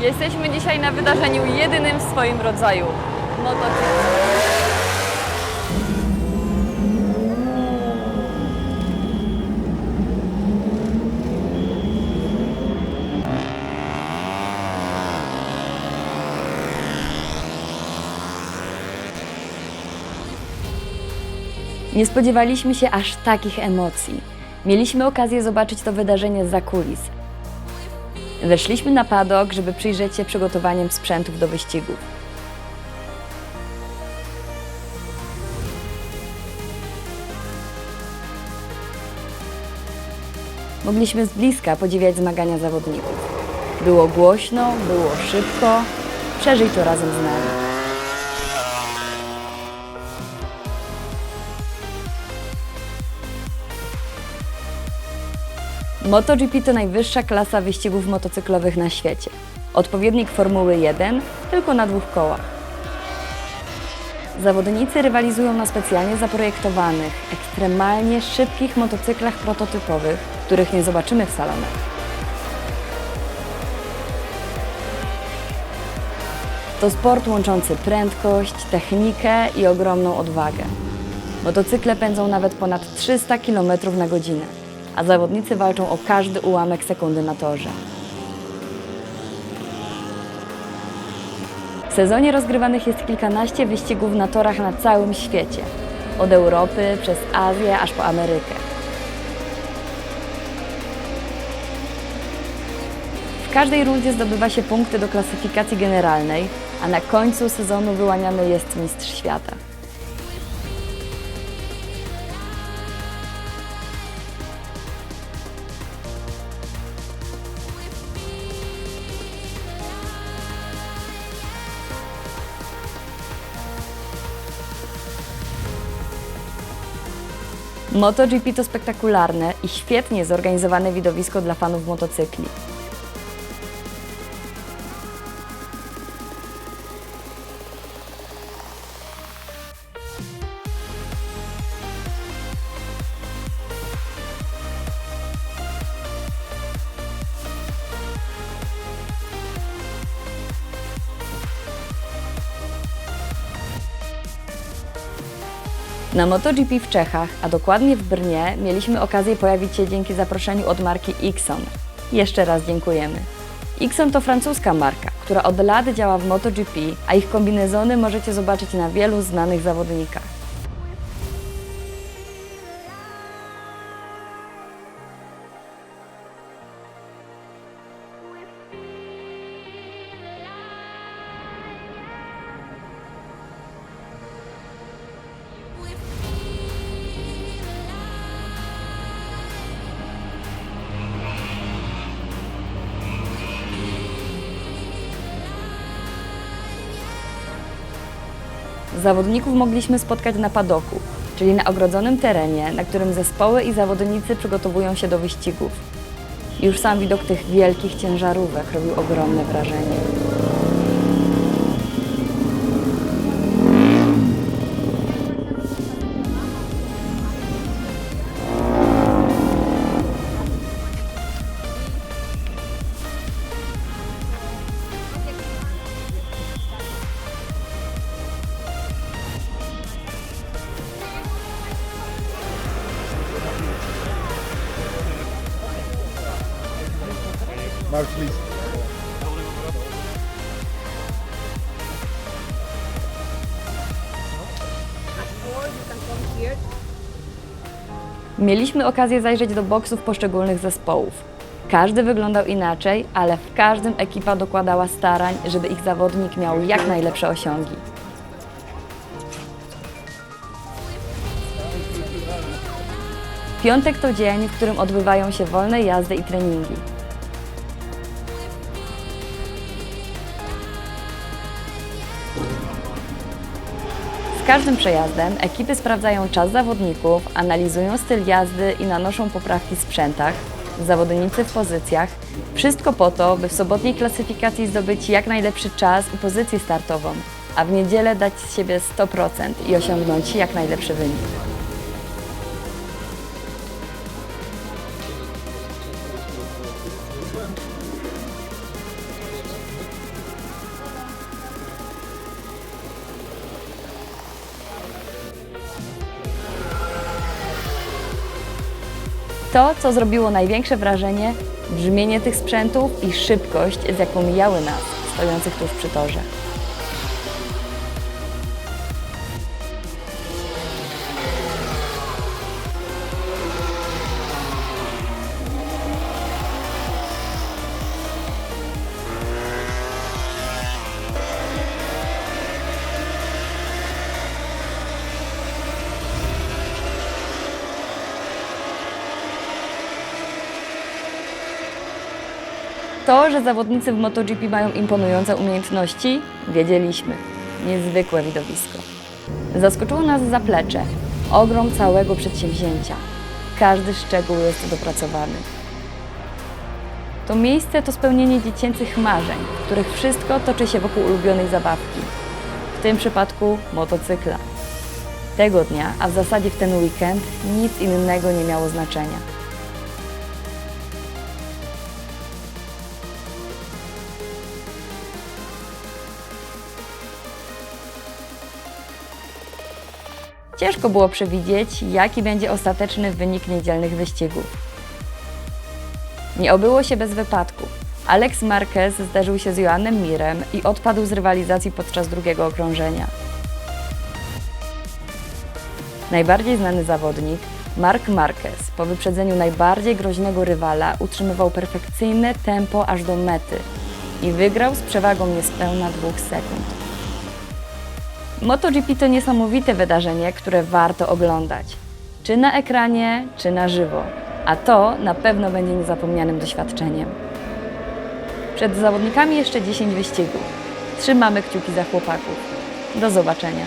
Jesteśmy dzisiaj na wydarzeniu jedynym w swoim rodzaju. MotoGP. Nie spodziewaliśmy się aż takich emocji. Mieliśmy okazję zobaczyć to wydarzenie za kulis. Weszliśmy na padok, żeby przyjrzeć się przygotowaniom sprzętów do wyścigów. Mogliśmy z bliska podziwiać zmagania zawodników. Było głośno, było szybko. Przeżyj to razem z nami. MotoGP to najwyższa klasa wyścigów motocyklowych na świecie. Odpowiednik Formuły 1 tylko na dwóch kołach. Zawodnicy rywalizują na specjalnie zaprojektowanych, ekstremalnie szybkich motocyklach prototypowych, których nie zobaczymy w salonach. To sport łączący prędkość, technikę i ogromną odwagę. Motocykle pędzą nawet ponad 300 km na godzinę, a zawodnicy walczą o każdy ułamek sekundy na torze. W sezonie rozgrywanych jest kilkanaście wyścigów na torach na całym świecie. Od Europy przez Azję aż po Amerykę. W każdej rundzie zdobywa się punkty do klasyfikacji generalnej, a na końcu sezonu wyłaniany jest mistrz świata. MotoGP to spektakularne i świetnie zorganizowane widowisko dla fanów motocykli. Na MotoGP w Czechach, a dokładnie w Brnie, mieliśmy okazję pojawić się dzięki zaproszeniu od marki Ixon. Jeszcze raz dziękujemy. Ixon to francuska marka, która od lat działa w MotoGP, a ich kombinezony możecie zobaczyć na wielu znanych zawodnikach. Zawodników mogliśmy spotkać na padoku, czyli na ogrodzonym terenie, na którym zespoły i zawodnicy przygotowują się do wyścigów. Już sam widok tych wielkich ciężarówek robił ogromne wrażenie. Mark, please. Mieliśmy okazję zajrzeć do boksów poszczególnych zespołów. Każdy wyglądał inaczej, ale w każdym ekipa dokładała starań, żeby ich zawodnik miał jak najlepsze osiągi. Piątek to dzień, w którym odbywają się wolne jazdy i treningi. Każdym przejazdem ekipy sprawdzają czas zawodników, analizują styl jazdy i nanoszą poprawki w sprzętach, zawodnicy w pozycjach. Wszystko po to, by w sobotniej klasyfikacji zdobyć jak najlepszy czas i pozycję startową, a w niedzielę dać z siebie 100% i osiągnąć jak najlepszy wynik. To, co zrobiło największe wrażenie, brzmienie tych sprzętów i szybkość, z jaką mijały nas, stojących tuż przy torze. To, że zawodnicy w MotoGP mają imponujące umiejętności, wiedzieliśmy. Niezwykłe widowisko. Zaskoczyło nas zaplecze, ogrom całego przedsięwzięcia. Każdy szczegół jest dopracowany. To miejsce to spełnienie dziecięcych marzeń, w których wszystko toczy się wokół ulubionej zabawki. W tym przypadku motocykla. Tego dnia, a w zasadzie w ten weekend, nic innego nie miało znaczenia. Ciężko było przewidzieć, jaki będzie ostateczny wynik niedzielnych wyścigów. Nie obyło się bez wypadków. Alex Marquez zderzył się z Joannem Mirem i odpadł z rywalizacji podczas drugiego okrążenia. Najbardziej znany zawodnik, Marc Marquez, po wyprzedzeniu najbardziej groźnego rywala utrzymywał perfekcyjne tempo aż do mety i wygrał z przewagą niespełna dwóch sekund. MotoGP to niesamowite wydarzenie, które warto oglądać. Czy na ekranie, czy na żywo. A to na pewno będzie niezapomnianym doświadczeniem. Przed zawodnikami jeszcze 10 wyścigów. Trzymamy kciuki za chłopaków. Do zobaczenia.